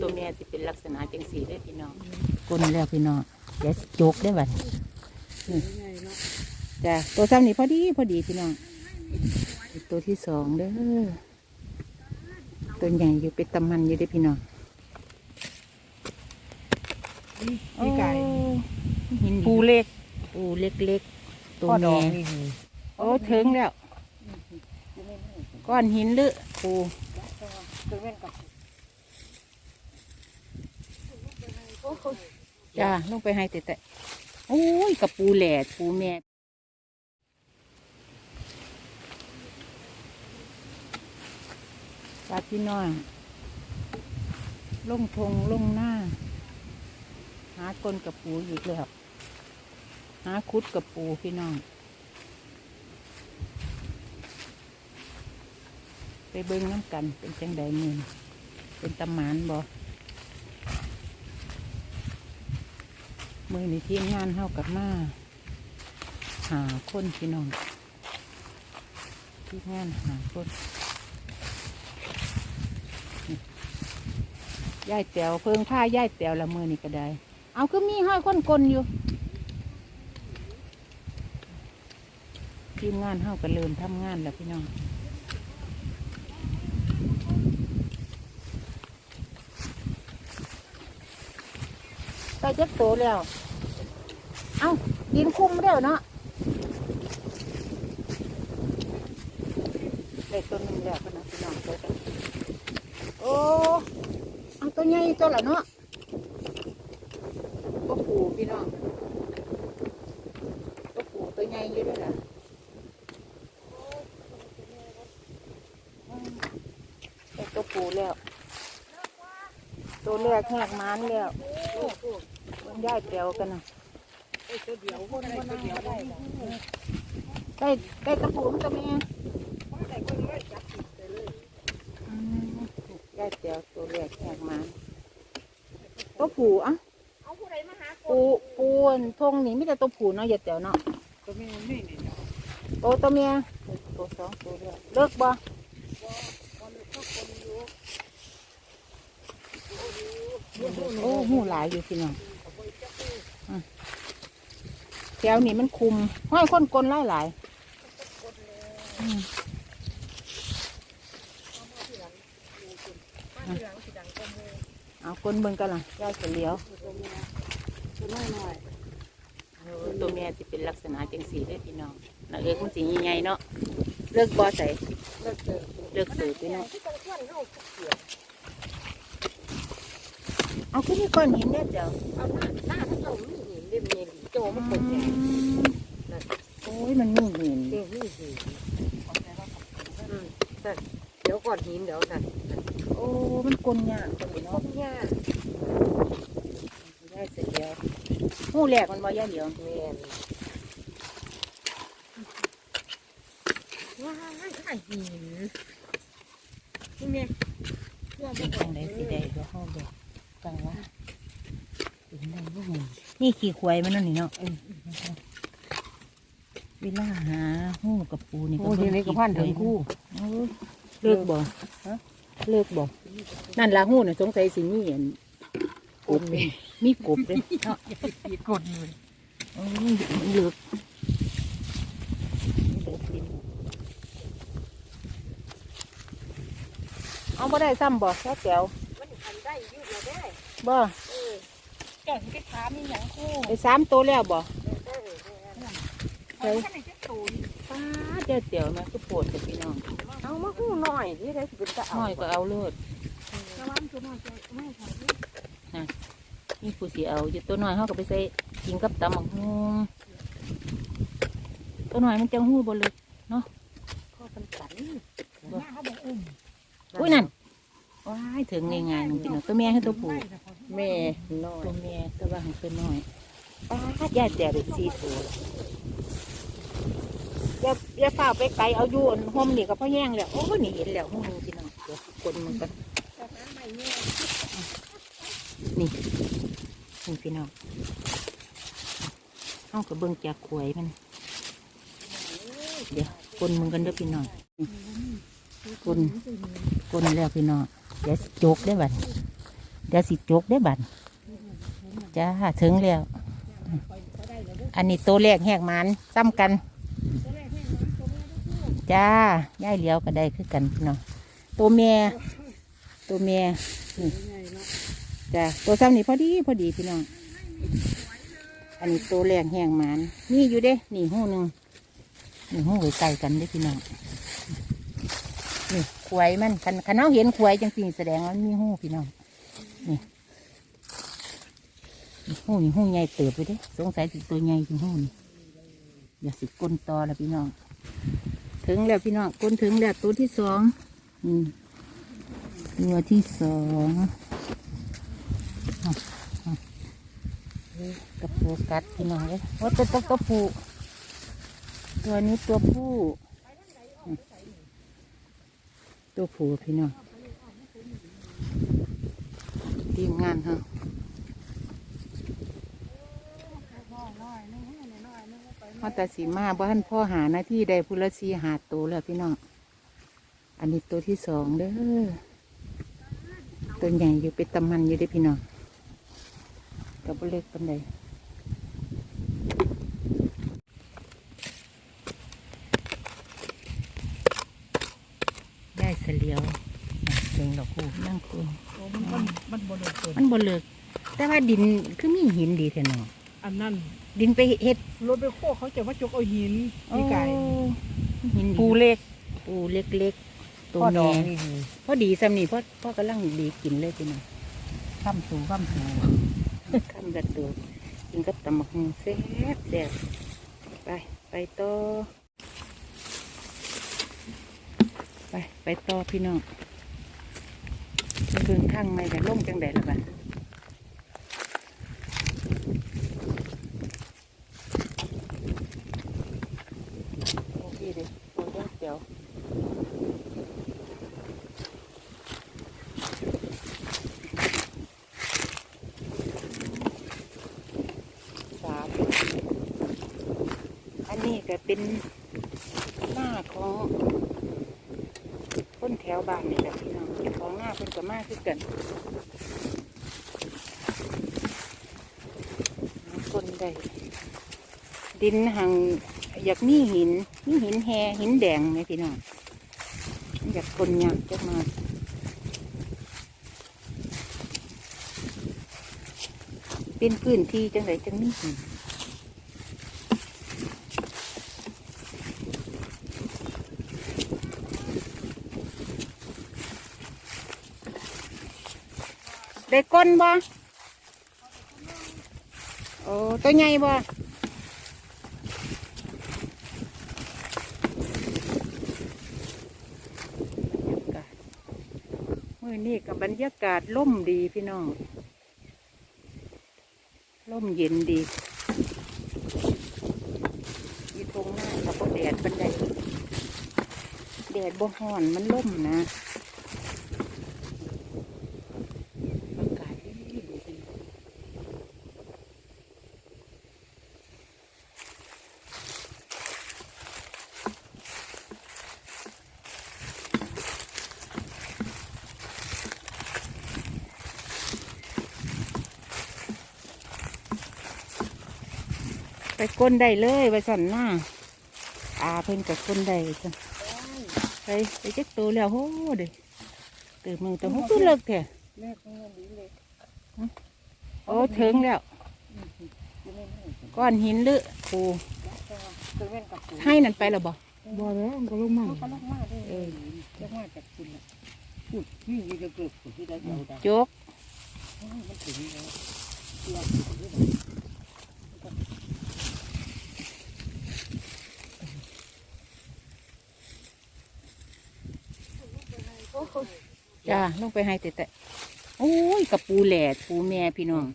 ตัวแม่สิเป็นลักษณะจังสีได้อพี่น้องกลนแล้วพี่น้องเดี๋ยวสิโจกได้อบัดนี่จ้ะตัวซ้ำนี่พอดีพอดีพี่น้องอีกตัวที่สองเด้อตัวใหญ่อยู่เป็นตำมันอยู่ได้อพี่น้องพี่ไก่หินปูเล็กปูเล็กๆตัวพ่อดอแม่งนี่ดีโอ้ถึงแล้วก้อนหินหรือปู คือแม่นกับ จ้าลงไปให้แต่แต่โอ้ยกับปูแหลดปูแม่ปลาพี่น้องลงทงลงหน้า หากลกับปูอีกแล้วหาคุดกับปูพี่น้อง ไปเบิ้งน้ำกันเป็นจังใดมือเป็นตำหมานบ่ มือในทีมงานเฮากับมาหาคนพี่น้องทีมงานหาคนย่ายแตวเพิงผ้าย่ายแตวละมือนี่ก็ได้ เอาคือมีห้อยคนกลอยู่ ทีมงานเฮาก็เริ่มทำงานแล้วพี่น้องไปเจ็บโตแล้ว อ้าดินคุ้มแล้วเนาะได้ตัวหนึงแล้วพะนะพี่น้องเจอกันโอ้เอาตัวใหญ่ตัวละเนาะตัวผูพี่น้องตัวผูตัวใหญ่อยู่ด้วยล่ะได้ตัวผูแล้ว ตัวแรกแหกมันแล้วมันย่ายแปลวกันนะ ตัวเดียวคนได้ตัวเดียวได้ได้ได้กระปุกตัวแม่ได้คนได้จับผิดไปเลยอืมย่ายแปลวตัวแรกแหกมันตัวผูอะเอาผู้ใดมาหาปูปูนทงนี่ไมแต่ได้ตัวผูเนาะอย่าแปลวเนาะตัวแม่นี่นี่เนาะตัวตัวเมียตัวสองตัวเดียวเลิกบ่คนก็คนอยู่โอ้หูหลายอยู่พี่น้องอะแถวนี้มันคุมห้อยคนกลหลายหลายๆอืมมาทีหลังทีหลังก็มูเอาคนเบิ่งกันล่ะย่ายเฉลียวตัวแม่ตัวน้อยน้อยเออตัวเมียสิเป็นลักษณะจังสีได้อพี่น้องแล้วเอ้ยมันสิใหญ่ๆเนาะเลิกบ่ใส่เลิกเจอเลิกสืบพี่น้องที่ต้องควนลูกเสียเอาขึ้นนี่ก้อนหินได้อเดี๋ยวเอาหน้าหน้าถ้าเจ้ามีหินเล่มเย็น โจมันเป็นแก่โอ้ยมันมีหินเดี๋ยวมีหินอืมแต่เดี๋ยวก่อนหินเดี๋ยวนั่นโอ้มันกลนยากตัวนี้ต้เนาะนหญ้าได้เสร็จแล้วหูแหลกมันบ่ย่าเหลียวแม่นว้ายข้าหินนี่แม่เพื่อนเป็นจังไดสิได้บ่เฮาบ่กังว่าเป็นได้บ่หู นี่ขี้ควายมันนั่นนี่เนาะเออเวลาหาหูกับปูนี่โอ้ทีนี้ก็พันถึงคู่เออเลิกบ่ฮะเลิกบ่นั่นละหูน่ะสงสัยสิมีอันกบเลยมีกบเลยเนาะปีกดเลยโอ้ยเลือกเอาบ่ได้ซ้ำบ่แค่แก้วมันทำได้ยืดเราได้บ่ เออแก่ที่ไปถามมีอย่างคู่ไปสามตัวแล้วบ่ได้ได้ได้ได้จะตูนป้าดเจ้าเตี๋ยวแม่คือโปวดกับพี่น้องเอามาคู่หน่อยที่ได้สิเป็นตะเอาน้อยก็เอาเลือดระวังตัวน้อยจะไม่ทำนี่ผู้สิเอาอยู่ตัวน้อยเขาก็ไปใส่กินกับตำบักฮุงตัวน้อยมันจังหูบ่ลึกพ่อเป็นกันหน้าเขาบอกอุ้มอุ้ยนั่นว้ายถึงง่ายๆนึงพี่น้องตัวแม่ให้ตัวผู้ แม่น้อยตัวแม่ตัวว่าของตัวน้อยป้าดยายแต่เป็นสี่ตัวอย่าอย่าฝ่าไปไกลเอาอยู่อันห่มนี่ก็พ่อแย่งแล้วโอ้นี่เห็นแล้วหูนึงพี่น้องเดี๋ยวคนมันก็นี่นี่พี่น้องเอากระเบื้องจากขวยมันเดี๋ยวคนมึงกันเด้อพี่น้องคนคนแล้วพี่น้องเดี๋ยวสิโจกได้บัด เดี๋ยวสิจกได้บัดจ้าถึงแล้ว อันนี้ตัวแรกแหกมันซ้ำกัน จ้าย่ายเลี้ยวก็ได้คือกันพี่น้องตัวเมียตัวเมียนี่จ้าตัวซ้ำนี่พอดีพอดีพี่น้อง อันนี้ตัวแรกแหงมันนี่อยู่เด้ นี่หู้หนึ่งนี่หู้ไว้ไกลกันเด้พี่น้องนี่ขวยมันคันคันเอาเห็นขวยจังสิแสดงว่ามีหู้พี่น้อง นี่หูนี่หูใหญ่เติบไปเด้สงสัยสิตัวใหญ่ที่หูนี่อย่าสิก้นตอแล้วพี่น้อง ถึงแล้วพี่น้องก้นถึงแล้วตัวที่สองอืมตัวที่สองอะอะเฮ้ยกระปูกัดพี่น้องเลยว่าตัวตัวตัวผู้ตัวนี้ตัวผู้ ตัวผู้พี่น้อง ทีมงานฮะมาแต่สีมาบ้านพ่อหาหน้าที่ใดพุละสีหาตัวแล้วพี่น้อง อันนี้ตัวที่สองเด้อ ตัวใหญ่อยู่เป็นตำมันอยู่ได้พี่น้องกับเล็กปันใดเสลียว เก่งดอกคู่นั่งคุยมันมันบโดนตัวมันบนเลิกแต่ว่าดินคือมีหินดีแท้เนาะอันนั้น ดินไปเฮ็ดรถไปโค้เขาจะมาจกเอาหินมีไก่โอ้หินดีปูเล็กปูเล็กๆตัวพ่อดแม่องนี่พอดีสำนี่พ่อพ่อกำลังดีกินเลยพี่น้องข้ามสูงข้ามสูงข้ามกระตัวกินกับตำบักหุ่งแซ่บแซ่บไปไปต่อไปไปต่อพี่น้องไป เบิ่งข้างในกันล่มจังใดละบ้าโอเคเด้โอ้ยเดี๋ยวสามอันนี้ก็เป็นหน้าของคนแถวบ้านนี่แหละพี่ น้องเจ้าของหน้าเพิ่นก็มาคือกันคนได้ดินหังอยากมีหินมีหินแฮหินแดงไหมพี่น้องอยากคนยากจะมาเป็นพื้นที่จังไรจังมีหิน ได้ก้นบ่โอ้ตัวใหญ่บ่มื่อนี้กับบรรยากาศล่มดีพี่น้องร่มเย็นดีอยีตรงหน้ากับแดดบันไดแดดบ่ฮ้อนมันล่มนะอากาศดีดีดี ไปก้นได้เลยไปสั่นหน้าอาเพิ่นกับก้นได้จ้ะไปไปเจ็กตัวแล้วโหเด้ตื่นมือตัวโหตัวเลิกแท้แม่ของเราดีเลยโอ้ถึงแล้ว ก้อนหินลึปูตัวแม่กับปูให้นั่นไปแล้วบ่บ่แล้วมันก็ลงมาเขาก็ลงมาเด้อเออลงมาจากคุณน่ะพูดนี่มีเกือบๆที่ได้เอาได้จกมันถึงแล้ว จ้าลงไปให้แต่แต่โอ้ยกับปูแหลดปูแม่พี่น้อง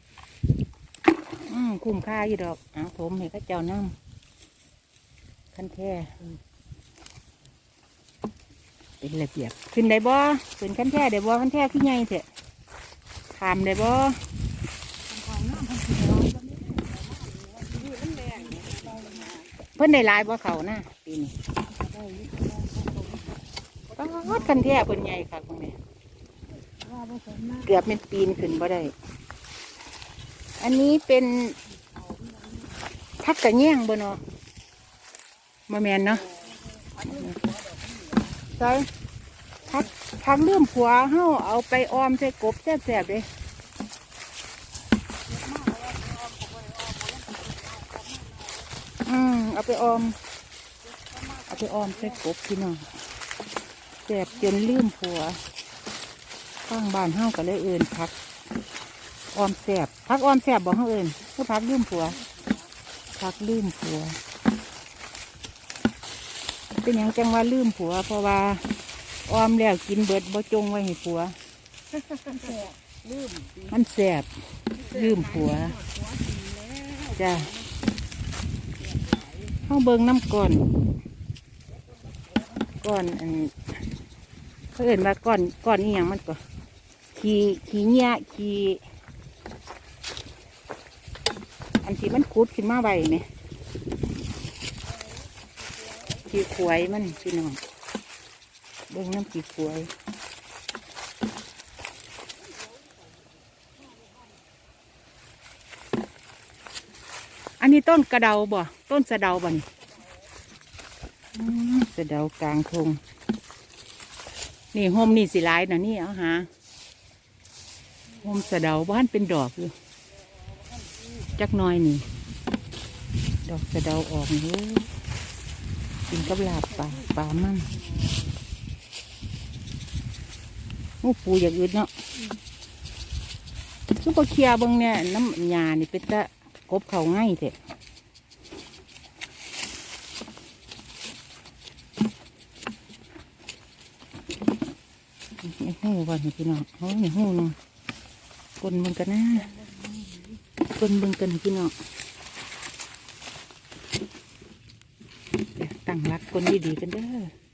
อืมคุ้มค่าอยู่ดอกเอาผมให้เข้าเจ้านั่งขั้นแท้เป็นระเบียบขึ้นได้บ่ขึ้นขั้นแท้ได้บ่ขั้นแท้ขึ้นใหญ่เถอะขามได้บ่เพิ่นได้ลายบ่เขานะปีนี้ ดขั้นแท้เพิ่นใหญ่ค่ะคุณแม่เกือบเป็นปีนขึ้นบ่ได้ อันนี้เป็นพักกระแย่งบ่เนาะมาแมนเนาะใช่พักพักเลื่อมผัวเฮาเอาไปออมใส่กบแซ่บๆเลยอืมเอาไปออม เอาไปออมใส่กบพี่น้อง แซ่บจนลืมผัวข้างบ้านเฮาก็เลยเอินพักออมแสบพักออมแสบบอกเฮาเอินก็พักลืมผัว พักลืมผัว เป็นหยังจังว่าลืมผัว เพราะว่าออมแล้วกินเบิดบ่จงไว้ให้ผัว มันแสบลืมผัวจ้ะเข้าเบิงน้ำก่อนก้อนอัน เขาเอ่นว่าก้อนก้อนนี่ยังมันก็ขี้ขี้เงี้ยขี้อันที่มันคุดขึ้นมาไว้ไหมขี้ขวยมันพี่น้องเบิ่งน้ำขี้ขวยอันนี้ต้นกระเดาบ่ ต้นสะเดาบ่นี่สะเดากลางทง นี่โฮมนี่สิหลายนะนี่เอาหาโฮมสะเดาบ้านเป็นดอกอยู่จักน้อยนี่ ดอกสะเดาออกนี่กินกับลาบปลาปลามั่งโอ้ปูอย่างอื่นเนาะซุปเปอร์เคียบิ่งเนี่ยน้ำยานี่เป็นตะกบเขาง่ายเถอะ หูก่อนพี่น้องโอ้ยหูเนาะกลนมึงกันนะกลนมึงกันพี่น้องเดี๋ยวตั้งรักกลนดีๆกันเด้อ